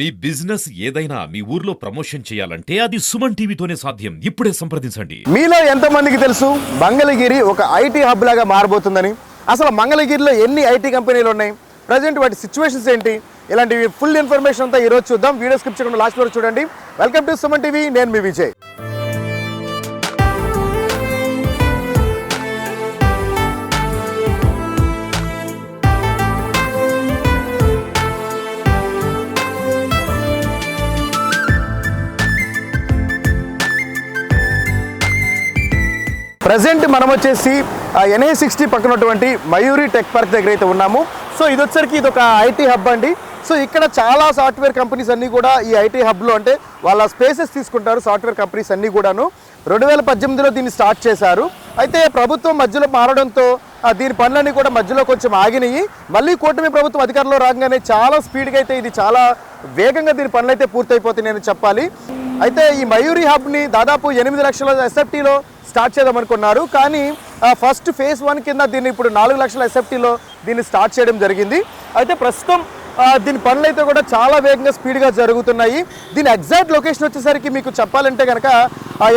మీ business ఏదైనా మీ ఊర్లో promotion చేయాలంటే అది సుమన్ టీవీతోనే సాధ్యం. ఇప్పుడే సంప్రదించండి. మీలో ఎంతమందికి తెలుసు? మంగళగిరి ఒక ఐటీ హబ్ లాగా మారబోతుందని. అసలు మంగళగిరిలో ఎన్ని ఐటీ కంపెనీలు ఉన్నాయి? ప్రజెంట్ వాటి సిచ్యువేషన్స్ ఏంటి? ఇలాంటి ఫుల్ ఇన్ఫర్మేషన్ అంతా ఈరోజు చూద్దాం. వీడియో స్క్రిప్ట్ చేయకుండా లాస్ట్ వరకు చూడండి. Welcome to Suman TV. నేను మీ విజయ్. ప్రజెంట్ మనం వచ్చేసి ఎన్ఏ సిక్స్టీ పక్కన ఉన్నటువంటి మయూరి టెక్ పార్క్ దగ్గర అయితే ఉన్నాము. సో ఇది వచ్చరికి ఇది ఒక ఐటీ హబ్ అండి. సో ఇక్కడ చాలా సాఫ్ట్వేర్ కంపెనీస్ అన్నీ కూడా ఈ ఐటీ హబ్లో అంటే వాళ్ళ స్పేసెస్ తీసుకుంటారు సాఫ్ట్వేర్ కంపెనీస్ అన్నీ కూడాను. రెండు వేల పద్దెనిమిదిలో దీన్ని స్టార్ట్ చేశారు. అయితే ప్రభుత్వం మధ్యలో మారడంతో దీని పనులన్నీ కూడా మధ్యలో కొంచెం ఆగినాయి. మళ్ళీ కూటమి ప్రభుత్వం అధికారంలో రాగానే చాలా స్పీడ్గా అయితే ఇది చాలా వేగంగా దీని పనులు అయితే పూర్తయిపోతున్నాయని చెప్పాలి. అయితే ఈ మయూరి హబ్ని దాదాపు ఎనిమిది లక్షల ఎస్ఎఫ్టీలో స్టార్ట్ చేద్దాం అనుకున్నారు. కానీ ఫస్ట్ ఫేజ్ వన్ కింద దీన్ని ఇప్పుడు నాలుగు లక్షల ఎస్ఎఫ్టీలో దీన్ని స్టార్ట్ చేయడం జరిగింది. అయితే ప్రస్తుతం దీని పనులు అయితే కూడా చాలా వేగంగా స్పీడ్గా జరుగుతున్నాయి. దీని ఎగ్జాక్ట్ లొకేషన్ వచ్చేసరికి మీకు చెప్పాలంటే కనుక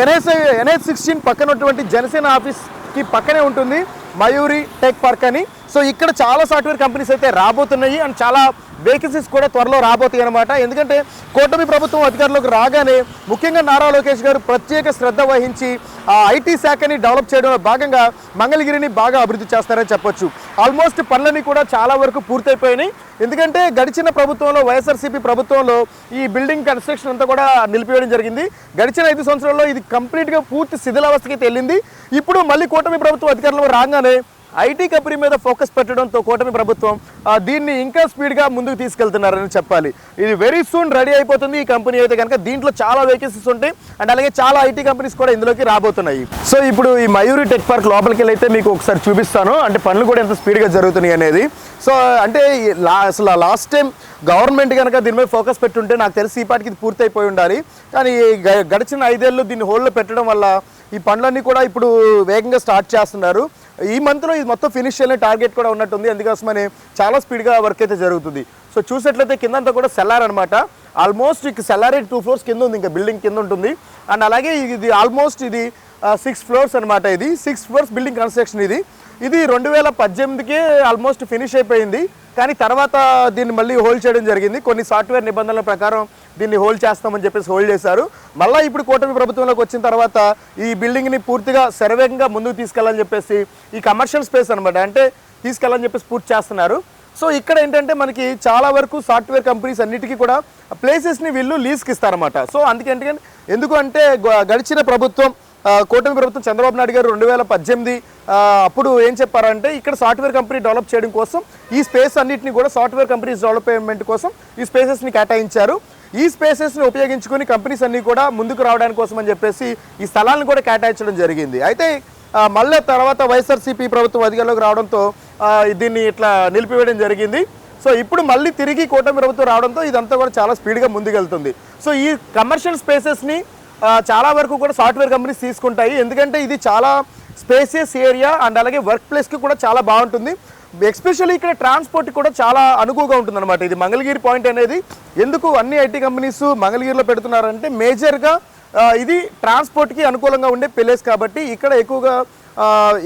ఎన్ఎస్ఐ ఎన్ఎస్ సిక్స్టీన్ పక్కన ఉన్నటువంటి జనసేన ఆఫీస్కి పక్కనే ఉంటుంది. మయూరి టెక్ పార్క్ అని. సో ఇక్కడ చాలా సాఫ్ట్వేర్ కంపెనీస్ అయితే రాబోతున్నాయి అండ్ చాలా వేకెన్సీస్ కూడా త్వరలో రాబోతాయి అనమాట ఎందుకంటే కూటమి ప్రభుత్వం అధికారంలోకి రాగానే ముఖ్యంగా నారా లోకేష్ గారు ప్రత్యేక శ్రద్ధ వహించి ఆ ఐటీ శాఖని డెవలప్ చేయడంలో భాగంగా మంగళగిరిని బాగా అభివృద్ధి చేస్తారని చెప్పొచ్చు. ఆల్మోస్ట్ పనులన్నీ కూడా చాలా వరకు పూర్తయిపోయినాయి. ఎందుకంటే గడిచిన ప్రభుత్వంలో వైఎస్ఆర్సీపీ ప్రభుత్వంలో ఈ బిల్డింగ్ కన్స్ట్రక్షన్ అంతా కూడా నిలిపివేయడం జరిగింది. గడిచిన ఐదు సంవత్సరాల్లో ఇది కంప్లీట్గా పూర్తి శిథిలావస్థకి వెళ్ళింది. ఇప్పుడు మళ్ళీ కూటమి ప్రభుత్వం అధికారంలో రాగానే ఐటీ కంపెనీ మీద ఫోకస్ పెట్టడంతో కూటమి ప్రభుత్వం దీన్ని ఇంకా స్పీడ్గా ముందుకు తీసుకెళ్తున్నారని చెప్పాలి. ఇది వెరీ సూన్ రెడీ అయిపోతుంది ఈ కంపెనీ అయితే కనుక. దీంట్లో చాలా వేకెన్సీస్ ఉంటాయి అండ్ అలాగే చాలా ఐటీ కంపెనీస్ కూడా ఇందులోకి రాబోతున్నాయి. సో ఇప్పుడు ఈ మయూరి టెక్ పార్క్ లోపలికి వెళ్ళి అయితే మీకు ఒకసారి చూపిస్తాను. అంటే పనులు కూడా ఎంత స్పీడ్గా జరుగుతున్నాయి అనేది. సో అంటే లా అసలు లాస్ట్ టైం గవర్నమెంట్ కనుక దీని మీద ఫోకస్ పెట్టుంటే నాకు తెలిసి ఈ పాటికి ఇది పూర్తి అయిపోయి ఉండాలి. కానీ గ- గడిచిన ఐదేళ్ళు దీన్ని హోల్డ్లో పెట్టడం వల్ల ఈ పనులన్నీ కూడా ఇప్పుడు వేగంగా స్టార్ట్ చేస్తున్నారు. ఈ మంత్లో ఇది మొత్తం ఫినిష్ చేయలే టార్గెట్ కూడా ఉన్నట్టుంది. అందుకోసమని చాలా స్పీడ్గా వర్క్ అయితే జరుగుతుంది. సో చూసినట్లయితే కిందంతా కూడా సెల్లార్ అనమాట ఆల్మోస్ట్ ఇక సెల్లార్ టూ ఫ్లోర్స్ కింద ఉంది ఇంకా బిల్డింగ్ కింద ఉంటుంది. అండ్ అలాగే ఇది ఆల్మోస్ట్ ఇది సిక్స్ ఫ్లోర్స్ అనమాట ఇది. సిక్స్ ఫ్లోర్స్ బిల్డింగ్ కన్స్ట్రక్షన్ ఇది. ఇది రెండు వేల పద్దెనిమిదికే ఆల్మోస్ట్ ఫినిష్ అయిపోయింది. కానీ తర్వాత దీన్ని మళ్ళీ హోల్డ్ చేయడం జరిగింది. కొన్ని సాఫ్ట్వేర్ నిబంధనల ప్రకారం దీన్ని హోల్డ్ చేస్తామని చెప్పేసి హోల్డ్ చేశారు. మళ్ళీ ఇప్పుడు కూటమి ప్రభుత్వంలోకి వచ్చిన తర్వాత ఈ బిల్డింగ్ని పూర్తిగా శరవేగంగా ముందుకు తీసుకెళ్ళాలని చెప్పేసి ఈ కమర్షియల్ స్పేస్ అనమాట అంటే తీసుకెళ్ళాలని చెప్పేసి పూర్తి చేస్తున్నారు. సో ఇక్కడ ఏంటంటే మనకి చాలా వరకు సాఫ్ట్వేర్ కంపెనీస్ అన్నిటికీ కూడా ప్లేసెస్ని వీళ్ళు లీజ్కి ఇస్తారన్నమాట సో అందుకే ఎందుకంటే ఎందుకు అంటే గ- గడిచిన ప్రభుత్వం కూటమి ప్రభుత్వం చంద్రబాబు నాయుడు గారు రెండు వేల పద్దెనిమిది అప్పుడు ఏం చెప్పారంటే ఇక్కడ సాఫ్ట్వేర్ కంపెనీ డెవలప్ చేయడం కోసం ఈ స్పేస్ అన్నింటినీ కూడా సాఫ్ట్వేర్ కంపెనీస్ డెవలప్మెంట్ కోసం ఈ స్పేసెస్ని కేటాయించారు. ఈ స్పేసెస్ని ఉపయోగించుకొని కంపెనీస్ అన్నీ కూడా ముందుకు రావడానికి కోసం అని చెప్పేసి ఈ స్థలాలను కూడా కేటాయించడం జరిగింది. అయితే మళ్ళీ తర్వాత వైఎస్ఆర్సీపీ ప్రభుత్వం అధికారంలోకి రావడంతో దీన్ని ఇట్లా నిలిపివేయడం జరిగింది. సో ఇప్పుడు మళ్ళీ తిరిగి కూటమి ప్రభుత్వం రావడంతో ఇదంతా కూడా చాలా స్పీడ్గా ముందుకెళ్తుంది. సో ఈ కమర్షియల్ స్పేసెస్ని చాలా వరకు కూడా సాఫ్ట్వేర్ కంపెనీస్ తీసుకుంటాయి. ఎందుకంటే ఇది చాలా స్పేసియస్ ఏరియా అండ్ అలాగే వర్క్ ప్లేస్కి కూడా చాలా బాగుంటుంది. ఎస్పెషల్లీ ఇక్కడ ట్రాన్స్పోర్ట్ కూడా చాలా అనుకువగా ఉంటుందన్నమాట. ఇది మంగళగిరి పాయింట్ అనేది ఎందుకు అన్ని ఐటీ కంపెనీస్ మంగళగిరిలో పెడుతున్నారంటే మేజర్గా ఇది ట్రాన్స్పోర్ట్కి అనుకూలంగా ఉండే ప్లేస్ కాబట్టి ఇక్కడ ఎక్కువగా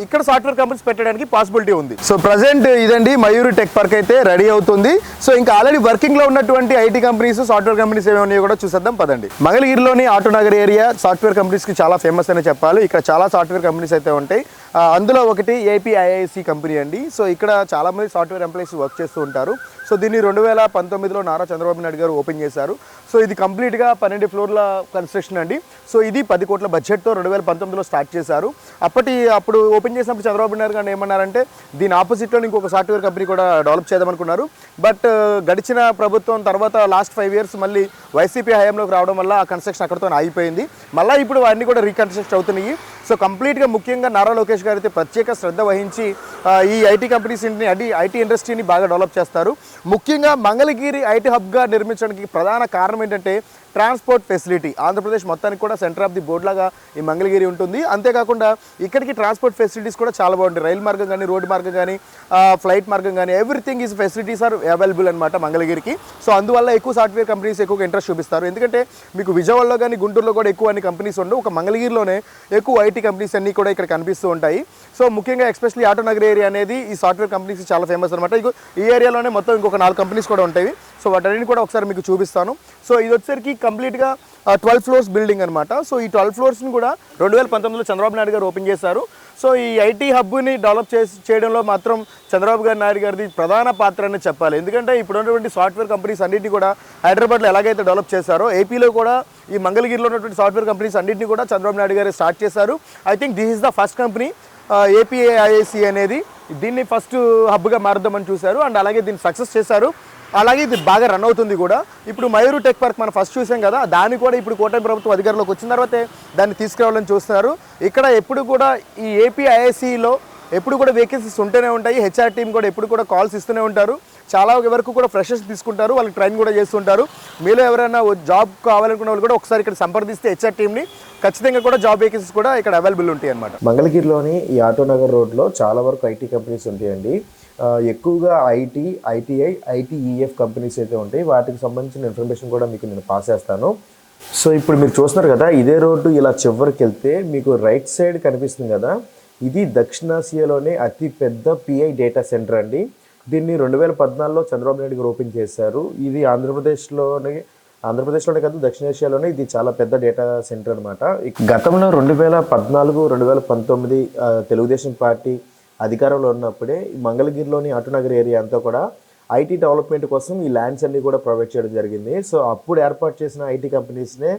ఇక్కడ సాఫ్ట్వేర్ కంపెనీస్ పెట్టడానికి పాసిబిలిటీ ఉంది. సో ప్రజెంట్ ఇదండి మయూరి టెక్ పార్క్ అయితే రెడీ అవుతుంది. సో ఇంకా ఆల్రెడీ వర్కింగ్లో ఉన్నటువంటి ఐటీ కంపెనీస్ సాఫ్ట్వేర్ కంపెనీస్ ఏమి ఉన్నాయో కూడా చూసేద్దాం పదండి. మంగళగిరిలోని ఆటోనగర్ ఏరియా సాఫ్ట్వేర్ కంపెనీస్కి చాలా ఫేమస్ అని చెప్పాలి. ఇక్కడ చాలా సాఫ్ట్వేర్ కంపెనీస్ అయితే ఉంటాయి. అందులో ఒకటి ఏపీఐఐసి కంపెనీ అండి. సో ఇక్కడ చాలా మంది సాఫ్ట్వేర్ ఎంప్లాయీస్ వర్క్ చేస్తూ ఉంటారు. సో దీన్ని రెండు వేల పంతొమ్మిదిలో నారా చంద్రబాబు నాయుడు గారు ఓపెన్ చేశారు. సో ఇది కంప్లీట్గా పన్నెండు ఫ్లోర్ల కన్స్ట్రక్షన్ అండి. సో ఇది పది కోట్ల బడ్జెట్తో రెండు వేల పంతొమ్మిదిలో స్టార్ట్ చేశారు. అప్పటి అప్పుడు ఓపెన్ చేసినప్పుడు చంద్రబాబు నాయుడు గారు ఏమన్నారంటే దీని ఆపోజిట్లో ఇంకొక సాఫ్ట్వేర్ కంపెనీ కూడా డెవలప్ చేద్దామనుకున్నారు. బట్ గడిచిన ప్రభుత్వం తర్వాత లాస్ట్ ఫైవ్ ఇయర్స్ మళ్ళీ వైసీపీ హయాంలోకి రావడం వల్ల ఆ కన్స్ట్రక్షన్ అక్కడితో ఆగిపోయింది. మళ్ళీ ఇప్పుడు అన్నీ కూడా రీకన్స్ట్రక్ట్ అవుతున్నాయి. సో కంప్లీట్గా ముఖ్యంగా నారా లోకేష్ గారు అయితే ప్రత్యేక శ్రద్ధ వహించి ఈ ఐటీ కంపెనీస్ అడి ఐటీ ఇండస్ట్రీని బాగా డెవలప్ చేస్తారు. ముఖ్యంగా మంగళగిరి ఐటీ హబ్గా నిర్మించడానికి ప్రధాన కారణం ఏంటంటే ట్రాన్స్పోర్ట్ ఫెసిలిటీ. ఆంధ్రప్రదేశ్ మొత్తానికి కూడా సెంటర్ ఆఫ్ ది బోర్డ్ లాగా ఈ మంగళగిరి ఉంటుంది. అంతేకాకుండా ఇక్కడికి ట్రాన్స్పోర్ట్ ఫెసిలిటీస్ కూడా చాలా బాగుంటాయి. రైలు మార్గం కానీ రోడ్డు మార్గం కానీ ఫ్లైట్ మార్గం కానీ everything is facilities are available అనమాట మంగళగిరికి. సో అందువల్ల ఎక్కువ సాఫ్ట్వేర్ కంపెనీస్ ఎక్కువ ఇంట్రెస్ట్ చూపిస్తారు. ఎందుకంటే మీకు విజయవాడలో కానీ గుంటూరులో కూడా ఎక్కువ అన్ని కంపెనీస్ ఉండవు. ఒక మంగళగిరిలోనే ఎక్కువ ఐటీ కంపెనీస్ అన్నీ కూడా ఇక్కడ కనిపిస్తూ ఉంటాయి. సో ముఖ్యంగా ఎస్పెషలీ ఆటోనగర్ ఏరియా అనేది ఈ సాఫ్ట్వేర్ కంపెనీస్ చాలా ఫేమస్ అనమాట ఈ ఏరియాలోనే మొత్తం ఇంకొక నాలుగు కంపెనీస్ కూడా ఉంటాయి. సో వాటన్నిటిని కూడా ఒకసారి మీకు చూపిస్తాను. సో ఇది వచ్చేసరికి కంప్లీట్గా ట్వెల్వ్ ఫ్లోర్స్ బిల్డింగ్ అనమాట సో ఈ ట్వెల్వ్ ఫ్లోర్స్ని కూడా రెండు వేల పంతొమ్మిదిలో చంద్రబాబు నాయుడు గారు ఓపెన్ చేశారు. సో ఈ ఐటీ హబ్ని డెవలప్ చేసి చేయడంలో మాత్రం చంద్రబాబు గారి నాయుడు గారిది ప్రధాన పాత్ర అని చెప్పాలి. ఎందుకంటే ఇప్పుడు ఉన్నటువంటి సాఫ్ట్వేర్ కంపెనీస్ అన్నింటినీ కూడా హైదరాబాద్లో ఎలాగైతే డెవలప్ చేశారో ఏపీలో కూడా ఈ మంగళగిరిలో ఉన్నటువంటి సాఫ్ట్వేర్ కంపెనీస్ అన్నింటినీ కూడా చంద్రబాబు నాయుడు గారు స్టార్ట్ చేశారు. I think this is the first company APIIC అనేది దీన్ని ఫస్ట్ హబ్గా మారుద్దామని చూశారు అండ్ అలాగే దీన్ని సక్సెస్ చేశారు. అలాగే ఇది బాగా రన్ అవుతుంది కూడా. ఇప్పుడు మయూరు టెక్ పార్క్ మనం ఫస్ట్ చూసాం కదా దాన్ని కూడా ఇప్పుడు కోటమి ప్రభుత్వం అధికారంలోకి వచ్చిన తర్వాతే దాన్ని తీసుకురావాలని చూస్తున్నారు. ఇక్కడ ఎప్పుడు కూడా ఈ ఏపీఐఐసిలో ఎప్పుడు కూడా వేకెన్సీస్ ఉంటూనే ఉంటాయి. హెచ్ఆర్ టీం కూడా ఎప్పుడు కూడా కాల్స్ ఇస్తూనే ఉంటారు. చాలా వరకు కూడా ఫ్రెషర్స్ తీసుకుంటారు వాళ్ళకి ట్రైన్ కూడా చేస్తుంటారు. మీలో ఎవరైనా జాబ్ కావాలనుకున్న వాళ్ళు కూడా ఒకసారి ఇక్కడ సంప్రదిస్తే హెచ్ఆర్ టీంని ఖచ్చితంగా కూడా జాబ్ వేకెన్సీస్ కూడా ఇక్కడ అవైలబుల్ ఉంటాయి అనమాట మంగళగిరిలోని ఈ ఆటోనగర్ రోడ్లో చాలా వరకు ఐటీ కంపెనీస్ ఉంటాయండి. ఎక్కువగా ఐటీ ఐటీఐ ఐటీఈఎఫ్ కంపెనీస్ అయితే ఉంటాయి. వాటికి సంబంధించిన ఇన్ఫర్మేషన్ కూడా మీకు నేను పాస్ చేస్తాను. సో ఇప్పుడు మీరు చూస్తున్నారు కదా ఇదే రోడ్డు ఇలా చివరికి వెళ్తే మీకు రైట్ సైడ్ కనిపిస్తుంది కదా. ఇది దక్షిణాసియాలోనే అతి పెద్ద పిఐ డేటా సెంటర్ అండి. దీన్ని రెండు వేల పద్నాలుగులో చంద్రబాబు నాయుడు గారు ఓపెన్ చేశారు. ఇది ఆంధ్రప్రదేశ్లోనే ఆంధ్రప్రదేశ్లోనే కాదు దక్షిణేషియాలోనే ఇది చాలా పెద్ద డేటా సెంటర్ అనమాట గతంలో రెండు వేల పద్నాలుగు రెండు వేల పంతొమ్మిది తెలుగుదేశం పార్టీ అధికారంలో ఉన్నప్పుడే మంగళగిరిలోని అటునగర్ ఏరియా అంతా కూడా ఐటీ డెవలప్మెంట్ కోసం ఈ ల్యాండ్స్ అన్ని కూడా ప్రొవైడ్ చేయడం జరిగింది. సో అప్పుడు ఏర్పాటు చేసిన ఐటీ కంపెనీస్నే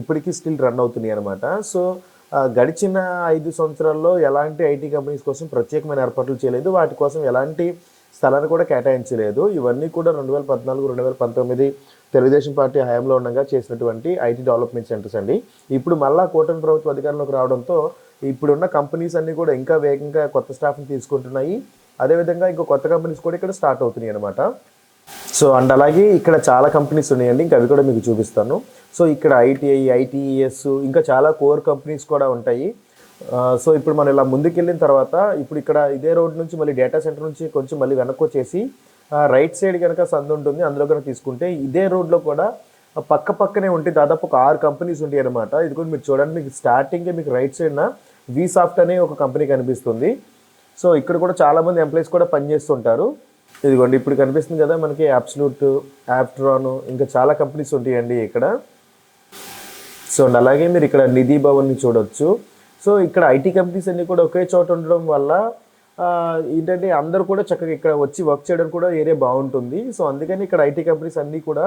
ఇప్పటికీ స్టిల్ రన్ అవుతున్నాయి అనమాట సో గడిచిన ఐదు సంవత్సరాల్లో ఎలాంటి ఐటీ కంపెనీస్ కోసం ప్రత్యేకమైన ఏర్పాట్లు చేయలేదు. వాటి కోసం ఎలాంటి స్థలాన్ని కూడా కేటాయించలేదు. ఇవన్నీ కూడా రెండు వేల పద్నాలుగు రెండు వేల పంతొమ్మిది తెలుగుదేశం పార్టీ హయాంలో ఉండగా చేసినటువంటి ఐటీ డెవలప్మెంట్ సెంటర్స్ అండి. ఇప్పుడు మళ్ళా కూటమి ప్రభుత్వ అధికారంలోకి రావడంతో ఇప్పుడున్న కంపెనీస్ అన్నీ కూడా ఇంకా వేగంగా కొత్త స్టాఫ్ని తీసుకుంటున్నాయి. అదేవిధంగా ఇంకో కొత్త కంపెనీస్ కూడా ఇక్కడ స్టార్ట్ అవుతున్నాయి అనమాట సో అండ్ అలాగే ఇక్కడ చాలా కంపెనీస్ ఉన్నాయండి. ఇంకా అవి కూడా మీకు చూపిస్తాను. సో ఇక్కడ ఐటీఐ ఐటీఈఎస్ ఇంకా చాలా కోర్ కంపెనీస్ కూడా ఉంటాయి. సో ఇప్పుడు మనం ఇలా ముందుకెళ్ళిన తర్వాత ఇప్పుడు ఇక్కడ ఇదే రోడ్ నుంచి మళ్ళీ డేటా సెంటర్ నుంచి కొంచెం మళ్ళీ వెనక్కి వచ్చేసి రైట్ సైడ్ కనుక సందు ఉంటుంది. అందులో కనుక తీసుకుంటే ఇదే రోడ్లో కూడా పక్క పక్కనే ఉంటే దాదాపు ఒక ఆరు కంపెనీస్ ఉంటాయి అనమాట ఇది కూడా మీరు చూడండి మీకు స్టార్టింగే మీకు రైట్ సైడ్న వి సాఫ్ట్ అనే ఒక కంపెనీ కనిపిస్తుంది. సో ఇక్కడ కూడా చాలా మంది ఎంప్లాయీస్ కూడా పనిచేస్తుంటారు ఇదిగోండి ఇప్పుడు కనిపిస్తుంది కదా మనకి అబ్సల్యూట్ యాప్ట్రాన్ ఇంకా చాలా కంపెనీస్ ఉంటాయండి ఇక్కడ. సో అండ్ అలాగే మీరు ఇక్కడ నిధి భవన్ని చూడొచ్చు. సో ఇక్కడ ఐటీ కంపెనీస్ అన్ని కూడా ఒకే చోట ఉండడం వల్ల ఏంటంటే అందరూ కూడా చక్కగా ఇక్కడ వచ్చి వర్క్ చేయడం కూడా ఏరియా బాగుంటుంది. సో అందుకని ఇక్కడ ఐటీ కంపెనీస్ అన్నీ కూడా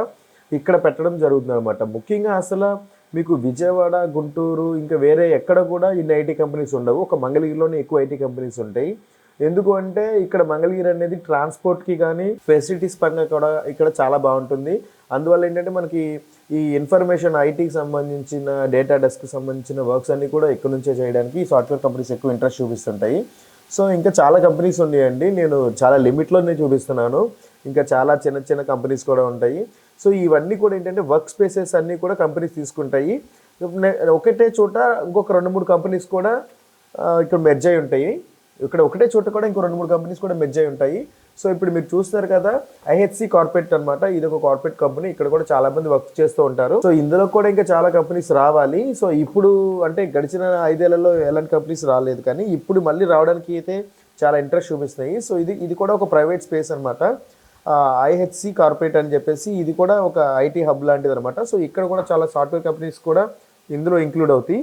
ఇక్కడ పెట్టడం జరుగుతుంది అనమాట ముఖ్యంగా అసలు మీకు విజయవాడ గుంటూరు ఇంకా వేరే ఎక్కడ కూడా ఇన్ని ఐటీ కంపెనీస్ ఉండవు. ఒక మంగళగిరిలోనే ఎక్కువ ఐటీ కంపెనీస్ ఉంటాయి. ఎందుకు అంటే ఇక్కడ మంగళగిరి అనేది ట్రాన్స్పోర్ట్కి కానీ ఫెసిలిటీస్ పరంగా కూడా ఇక్కడ చాలా బాగుంటుంది. అందువల్ల ఏంటంటే మనకి ఈ ఇన్ఫర్మేషన్ ఐటీకి సంబంధించిన డేటా డెస్క్ సంబంధించిన వర్క్స్ అన్నీ కూడా ఇక్కడ నుంచే చేయడానికి సాఫ్ట్వేర్ కంపెనీస్ ఎక్కువ ఇంట్రెస్ట్ చూపిస్తుంటాయి. సో ఇంకా చాలా కంపెనీస్ ఉన్నాయండి. నేను చాలా లిమిట్లోనే చూపిస్తున్నాను. ఇంకా చాలా చిన్న చిన్న కంపెనీస్ కూడా ఉంటాయి. సో ఇవన్నీ కూడా ఏంటంటే వర్క్ స్పేసెస్ అన్నీ కూడా కంపెనీస్ తీసుకుంటాయి. ఒకటే చోట ఇంకొక రెండు మూడు కంపెనీస్ కూడా ఇక్కడ మెర్జ్ అయి ఉంటాయి. ఇక్కడ ఒకటే చోట కూడా ఇంకో రెండు మూడు కంపెనీస్ కూడా మెర్జ్ అయి ఉంటాయి. సో ఇప్పుడు మీరు చూస్తున్నారు కదా ఐహెచ్సి కార్పొరేట్ అనమాట ఇది ఒక కార్పొరేట్ కంపెనీ. ఇక్కడ కూడా చాలా మంది వర్క్ చేస్తూ ఉంటారు. సో ఇందులో కూడా ఇంకా చాలా కంపెనీస్ రావాలి. సో ఇప్పుడు అంటే గడిచిన ఐదేళ్ళలో ఎలాంటి కంపెనీస్ రాలేదు. కానీ ఇప్పుడు మళ్ళీ రావడానికి అయితే చాలా ఇంట్రెస్ట్ చూపిస్తున్నాయి. సో ఇది ఇది కూడా ఒక ప్రైవేట్ స్పేస్ అనమాట ఐహెచ్సి కార్పొరేట్ అని చెప్పేసి ఇది కూడా ఒక ఐటీ హబ్ లాంటిది అనమాట సో ఇక్కడ కూడా చాలా సాఫ్ట్వేర్ కంపెనీస్ కూడా ఇందులో ఇంక్లూడ్ అవుతాయి.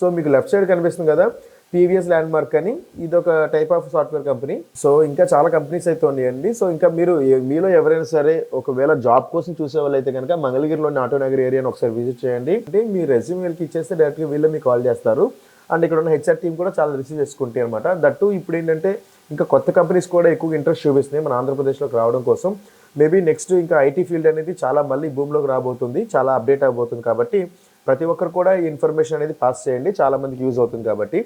సో మీకు లెఫ్ట్ సైడ్ కనిపిస్తుంది కదా. పీవీఎస్ ల్యాండ్ మార్క్ అని ఇది ఒక type of software company so ఇంకా చాలా కంపెనీస్ అయితే ఉన్నాయండి. సో ఇంకా మీరు మీలో ఎవరైనా సరే ఒకవేళ జాబ్ కోసం చూసే వాళ్ళు అయితే కనుక మంగళగిరిలోని ఆటోనగర్ ఏరియాని ఒకసారి విజిట్ చేయండి. అంటే మీ రెజ్యూమ్ వీళ్ళకి ఇచ్చేస్తే డైరెక్ట్గా వీళ్ళు మీకు కాల్ చేస్తారు. అండ్ ఇక్కడ ఉన్న హెచ్ఆర్ టీం కూడా చాలా రిసీవ్ చేసుకుంటాయి అనమాట దట్టు ఇప్పుడు ఏంటంటే ఇంకా కొత్త కంపెనీస్ కూడా ఎక్కువ ఇంట్రెస్ట్ చూపిస్తున్నాయి మన ఆంధ్రప్రదేశ్లోకి రావడం కోసం. మేబీ నెక్స్ట్ ఇంకా ఐటీ ఫీల్డ్ అనేది చాలా మళ్ళీ భూమిలోకి రాబోతుంది. చాలా అప్డేట్ అవబోతుంది కాబట్టి ప్రతి ఒక్కరు కూడా ఈ ఇన్ఫర్మేషన్ అనేది పాస్ చేయండి. చాలామందికి యూజ్ అవుతుంది కాబట్టి.